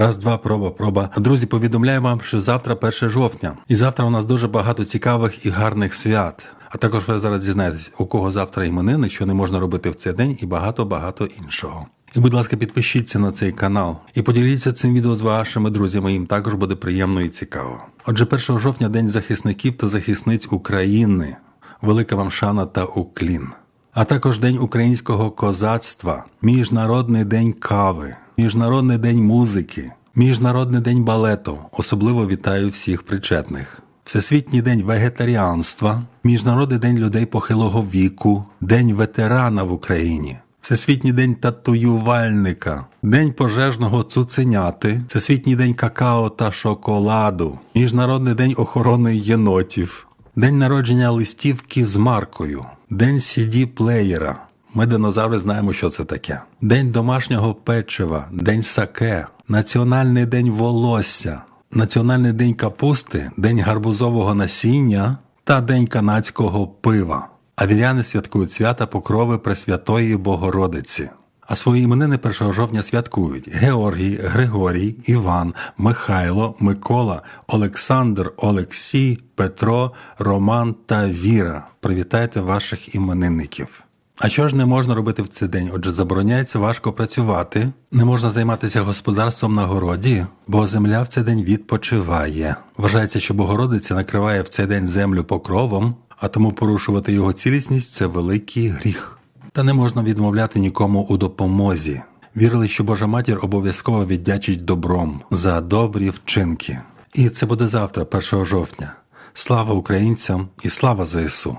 Раз, два, проба, проба. Друзі, повідомляю вам, що завтра 1 жовтня, і завтра у нас дуже багато цікавих і гарних свят. А також ви зараз дізнаєтесь, у кого завтра іменини, що не можна робити в цей день, і багато багато іншого. І, будь ласка, підпишіться на цей канал і поділіться цим відео з вашими друзями. Їм також буде приємно і цікаво. Отже, 1 жовтня День захисників та захисниць України. Велика вам шана та уклін. А також День українського козацтва, Міжнародний день кави, Міжнародний день музики, Міжнародний день балету. Особливо вітаю всіх причетних. Всесвітній день вегетаріанства, Міжнародний день людей похилого віку, День ветерана в Україні. Всесвітній день татуювальника, День пожежного цуценяти, Всесвітній день какао та шоколаду, Міжнародний день охорони єнотів, День народження листівки з маркою, День cd плеєра. Ми динозаври знаємо, що це таке. День домашнього печива, День саке, Національний день волосся, Національний день капусти, День гарбузового насіння та День канадського пива. А віряни святкують свята Покрови Пресвятої Богородиці. А свої іменини 1 жовтня святкують Георгій, Григорій, Іван, Михайло, Микола, Олександр, Олексій, Петро, Роман та Віра. Привітайте ваших іменинників. А що ж не можна робити в цей день? Отже, забороняється важко працювати, не можна займатися господарством на городі, бо земля в цей день відпочиває. Вважається, що Богородиця накриває в цей день землю покровом, а тому порушувати його цілісність це великий гріх. Та не можна відмовляти нікому у допомозі. Вірили, що Божа матір обов'язково віддячить добром за добрі вчинки. І це буде завтра, 1 жовтня. Слава українцям і слава ЗСУ!